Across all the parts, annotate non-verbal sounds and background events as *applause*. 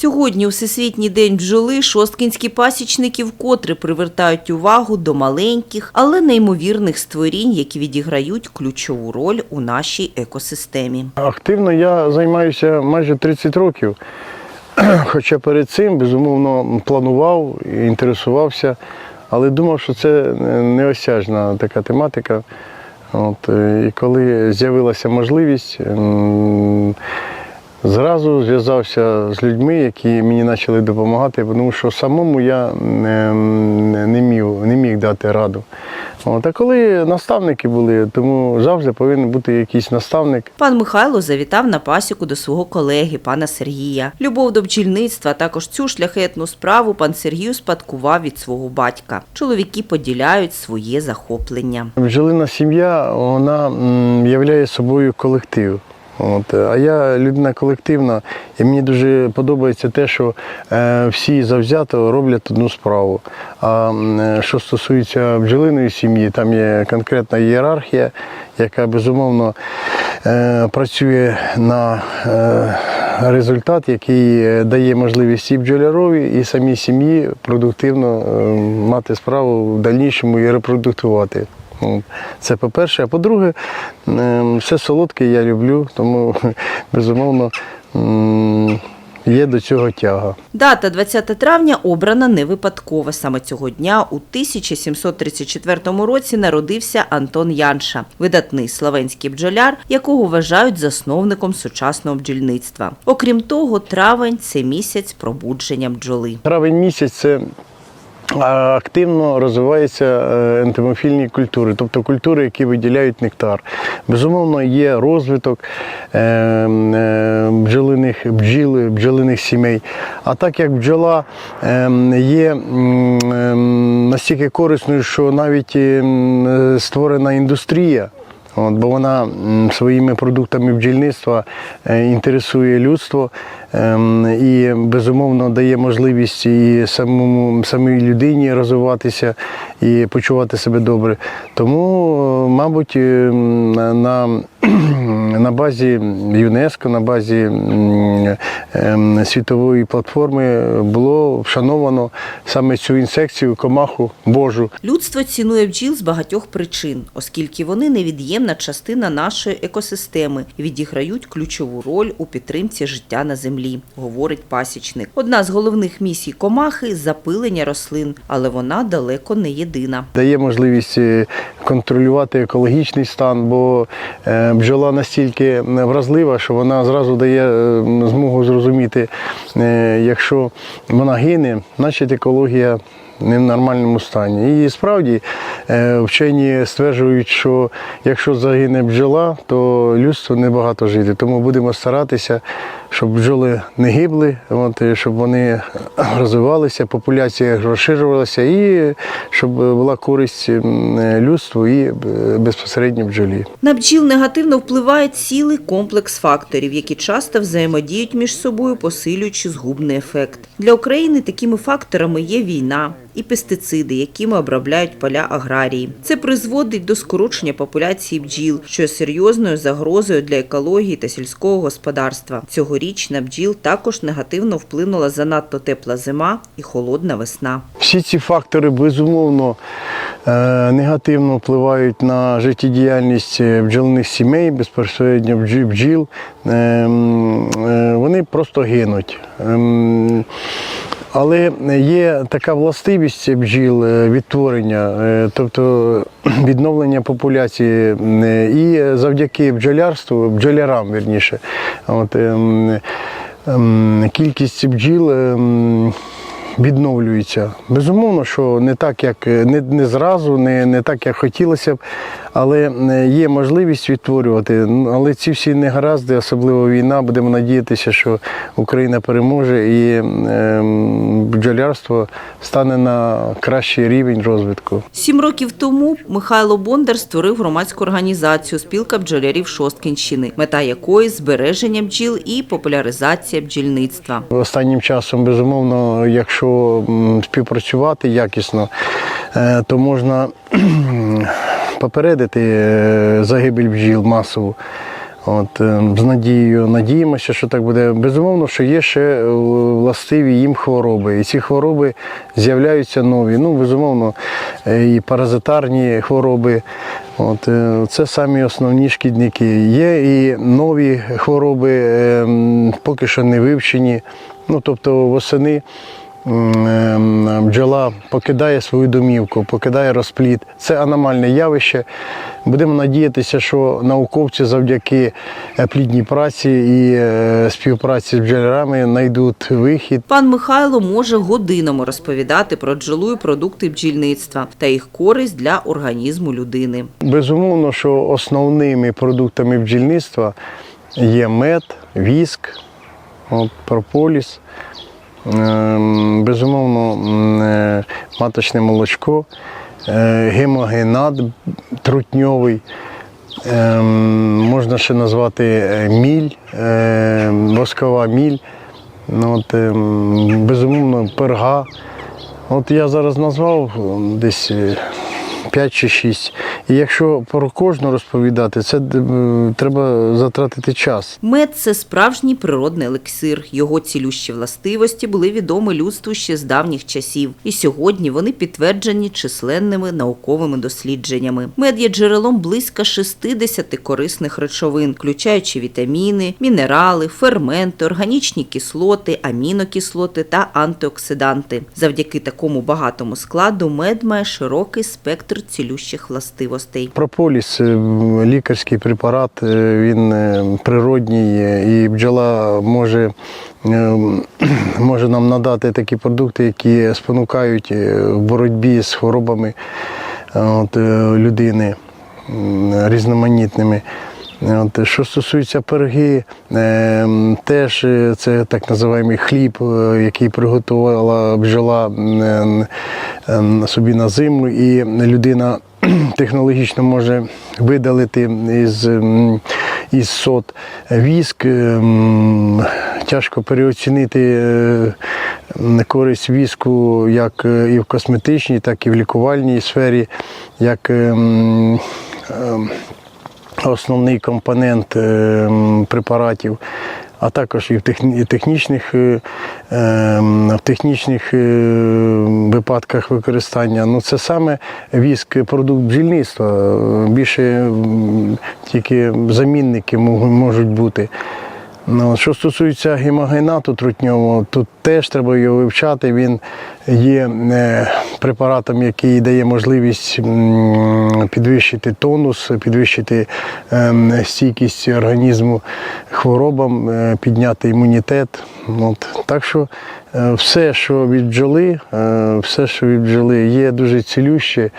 Сьогодні, у Всесвітній день бджоли, шосткінські пасічники вкотре привертають увагу до маленьких, але неймовірних створінь, які відіграють ключову роль у нашій екосистемі. Активно я займаюся майже 30 років. *clears throat* Хоча перед цим, безумовно, планував, і інтересувався, але думав, що це неосяжна така тематика. От, і коли з'явилася можливість, зразу зв'язався з людьми, які мені почали допомагати, тому що самому я не, не, міг, не міг дати раду. От, а коли наставники були, тому завжди повинен бути якийсь наставник. Пан Михайло завітав на пасіку до свого колеги, пана Сергія. Любов до бджільництва, також цю шляхетну справу пан Сергій успадкував від свого батька. Чоловіки поділяють своє захоплення. Бджолина сім'я вона являє собою колектив. От, а я людина колективна, і мені дуже подобається те, що е, всі завзято роблять одну справу. А е, що стосується бджолиної сім'ї, там є конкретна ієрархія, яка безумовно е, працює на е, результат, який е, дає можливість і бджолярові, і самій сім'ї продуктивно е, мати справу в дальнішому і репродуктувати. От. Це по-перше. А по-друге, ем, все солодке я люблю, тому *laughs* безумовно є до цього тяга. Дата 20 травня обрана не випадково. Саме цього дня у 1734 році народився Антон Янша, видатний словенський бджоляр, якого вважають засновником сучасного бджільництва. Окрім того, травень це місяць пробудження бджоли. Травень місяць це активно розвиваються е, ентомофільні культури, тобто культури, які виділяють нектар. Безумовно, є розвиток е, е, бджолиних бджіл, бджолиних сімей. А так як бджола є настільки корисною, що навіть створена індустрія. От, бо вона своїми продуктами бджільництва інтересує людство і безумовно дає можливість і самому самій людині розвиватися і почувати себе добре. Тому, мабуть, е, на, *clears throat* на, базі ЮНЕСКО, на базі ем, світової платформи було вшановано саме цю інсекцію, комаху Божу. Людство цінує бджіл з багатьох причин, оскільки вони невід'ємна частина нашої екосистеми відіграють ключову роль у підтримці життя на землі, говорить пасічник. Одна з головних місій комахи запилення рослин, але вона далеко не єдина. дає можливість е, контролювати екологічний стан, бо е, бджола настільки вразлива, що вона зразу дає е, змогу зрозуміти, е, якщо вона гине, значить екологія. Не в нормальному стані. І справді е, вчені стверджують, що якщо загине бджола, то людство не багато жити. Тому будемо старатися, щоб бджоли не гибли, от, щоб вони розвивалися, популяція розширювалася і щоб була користь людству і е, безпосередньо бджолі. На бджіл негативно впливає цілий комплекс факторів, які часто взаємодіють між собою, посилюючи згубний ефект. Для України такими факторами є війна і пестициди, якими обробляють поля аграрії. Це призводить до скорочення популяції бджіл, що є серйозною загрозою для екології та сільського господарства. Цьогоріч на бджіл також негативно вплинула занадто тепла зима і холодна весна. Всі ці фактори безумовно е, негативно впливають на життєдіяльність е, бджолиних сімей, безпосередньо бджіл. Е, м, е, Вони просто гинуть. Ем, Але є така властивість бджіл е, відтворення, е, тобто *clears throat* відновлення популяції, е, і завдяки бджолярству, бджолярам вірніше, от, ем, ем, кількість бджіл відновлюється. Безумовно, що не так, як не, не зразу, не, не так, як хотілося б, але е, є можливість відтворювати. Але ці всі негаразди, особливо війна, будемо надіятися, що Україна переможе і ем, бджолярство стане на кращий рівень розвитку. Сім років тому Михайло Бондар створив громадську організацію Спілка бджолярів Шосткінщини, мета якої збереження бджіл і популяризація бджільництва. Останнім часом, безумовно, якщо м, співпрацювати якісно, е, то можна *clears throat* попередити е, загибель бджіл масову. От, е, з надією, надіємося, що так буде. Безумовно, що є ще властиві їм хвороби. І ці хвороби з'являються нові. Ну, безумовно, і паразитарні хвороби. От, це самі основні шкідники. Є і нові хвороби, поки що не вивчені. Ну, тобто восени бджола покидає свою домівку, покидає розплід. Це аномальне явище. Будемо надіятися, що науковці завдяки е, плідній праці і е, співпраці з бджолярами знайдуть вихід. Пан Михайло може годинами розповідати про бджолу і продукти бджільництва та їх користь для організму людини. Безумовно, що основними продуктами бджільництва є мед, віск, от, прополіс, ем, безумовно, е, маточне молочко, е, гемогенат трутньовий. Ем, Можна ще назвати е, міль, воскова міль, ну, от, ем, безумовно, перга. От я зараз назвав ем, десь 5 чи 6. І якщо про кожну розповідати, це е, треба затратити час. Мед це справжній природний елексир. Його цілющі властивості були відомі людству ще з давніх часів, і сьогодні вони підтверджені численними науковими дослідженнями. Мед є джерелом близько 60 корисних речовин, включаючи вітаміни, мінерали, ферменти, органічні кислоти, амінокислоти та антиоксиданти. Завдяки такому багатому складу мед має широкий спектр цілющих властивостей. Прополіс е, лікарський препарат, е, він е, природній, і бджола може, *clears throat* може нам надати такі продукти, які спонукають в боротьбі з хворобами от, людини різноманітними. Що стосується перги, е, теж е, це так називаємо хліб, е, який приготувала бджола м, е, собі на зиму, і людина *clears throat* технологічно може видалити із, із сот віск. Тяжко переоцінити е, користь віску як і в косметичній, так і в лікувальній сфері, як ем, ем, основний компонент е, препаратів, а також і в технічних, е, в технічних е, випадках використання. Ну, це саме віск продукт бджільництва. Е, Більше тільки замінники мо- можуть бути. Ну, що стосується гемогенату трутньового, тут теж треба його вивчати. Він є е, препаратом, який дає можливість підвищити тонус, підвищити ем, стійкість організму хворобам, е, підняти імунітет. От. Так що е, все, що від бджоли, все, що від бджоли, є дуже цілюще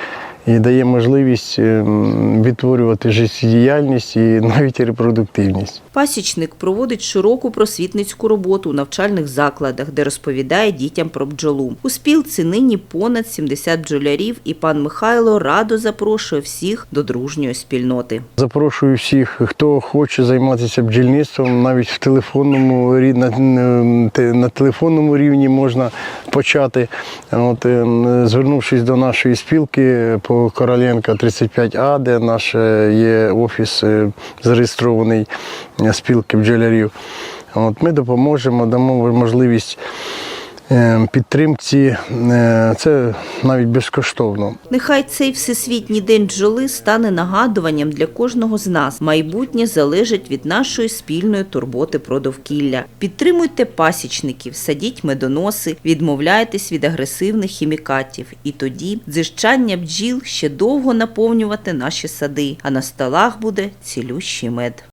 і дає можливість ем, відтворювати життєдіяльність і навіть репродуктивність. Пасічник проводить широку просвітницьку роботу у навчальних закладах, де розповідає дітям про бджолу. У спілці нині понад 70 бджолярів, і пан Михайло радо запрошує всіх до дружньої спільноти. Запрошую всіх, хто хоче займатися бджільництвом, навіть в телефонному на телефонному рівні можна почати. От, ем, звернувшись до нашої спілки по Короленка 35А, де наш е, є офіс е, зареєстрований е, спілки бджолярів. От, ми допоможемо, дамо можливість е, підтримці. Е, Це навіть безкоштовно. Нехай цей всесвітній день бджоли стане нагадуванням для кожного з нас. Майбутнє залежить від нашої спільної турботи про довкілля. Підтримуйте пасічників, садіть медоноси, відмовляйтесь від агресивних хімікатів. І тоді дзижчання бджіл ще довго наповнювати наші сади, а на столах буде цілющий мед.